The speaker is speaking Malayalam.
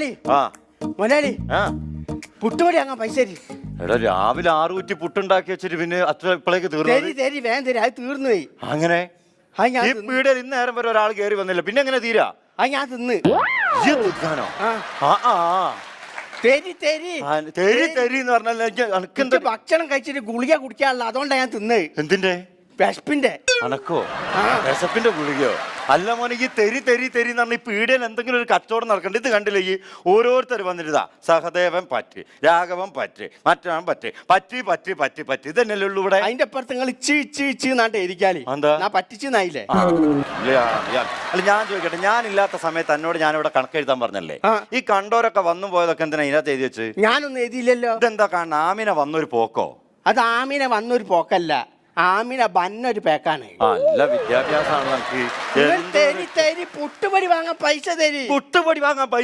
മുതലാളി ആ. മുതലാളി ആ. പുട്ടുപൊടി അങ്ങ് പൈസ തരി എടാ രാവിലെ ആറ് കുറ്റി പുട്ടുണ്ടാക്കി വെച്ചിട്ട് പിന്നെ അത്ര ഇപ്പോഴേക്ക് തരി തീർന്നു തരി വേഗം തരി. അത് തീർന്നു പോയി. അങ്ങനെ? അത് ഞാൻ ഈ തിന്ന്. ഇന്ന് നേരം വരെ ഒരാൾ കയറി വന്നില്ല. പിന്നെ എങ്ങനെ തീരാ? അത് ഞാൻ തിന്ന്. ഇയ്യ് തിന്നാനോ? ആ. ആ ആ തരി തരി. ആ, തെരി തെരി. എന്ന് പറഞ്ഞാൽ എനിക്ക് അനക്കെന്താ ഭക്ഷണം കഴിച്ചിട്ട് ഗുളിക കുടിക്കാനുള്ള അതുകൊണ്ടാണ് ഞാൻ തിന്നത് എന്തിന്റെ വിശപ്പിന്റെ അനക്കോ? ആ. വിശപ്പിന്റെ ഗുളികയോ? അല്ല മോനെ ഈ തെരി തെരി തെരി എന്ന് പറഞ്ഞ ഈ പീടികയിൽ എന്തെങ്കിലും ഒരു കച്ചവടം നടക്കണ്ട. ഇത് കണ്ടില്ലേ ഈ ഓരോരുത്തർ വന്നിരുതാ സഹദേവൻ പറ്റ് രാഘവൻ പറ്റ് മറ്റവൻ പറ്റ് പറ്റി പറ്റി പറ്റി പറ്റി. ഇതന്നെയല്ലേ ഉള്ളൂ ഇവിടെ? അതിന്റെ അപ്പുറത്ത് നിങ്ങൾ ഇച്ചി ഇച്ചി ഇച്ചി നാട്ടെ ഇരിക്കാലേ എന്താ? ഞാൻ പറ്റിച്ചെന്നായില്ലേ? ആ, ഇല്ല, ഇല്ല. അല്ല ഞാൻ ചോദിക്കട്ടെ ഞാൻ ഇല്ലാത്ത സമയത്ത് എന്നോട് ഞാനിവിടെ കണക്കെഴുതാൻ പറഞ്ഞല്ലേ? ആ. ഈ കണ്ടോരൊക്കെ വന്നു പോയതൊക്കെ എന്തിനാ ഇതിനകത്ത് എഴുതി വെച്ച്? ഞാനൊന്നും എഴുതിയില്ലല്ലോ. ഇതെന്താ കാണുന്ന ആമിന വന്നൊരു പോക്കോ? അത് ആമിനെ വന്നൊരു പോക്കല്ല. ആമിനെ വന്നൊരു പേക്കാണ്. നല്ല വിദ്യാഭ്യാസമാണ് നമുക്ക്. തരി തരി പുട്ടുപൊടി വാങ്ങാൻ പൈസ തരി. പുട്ടുപൊടി വാങ്ങാൻ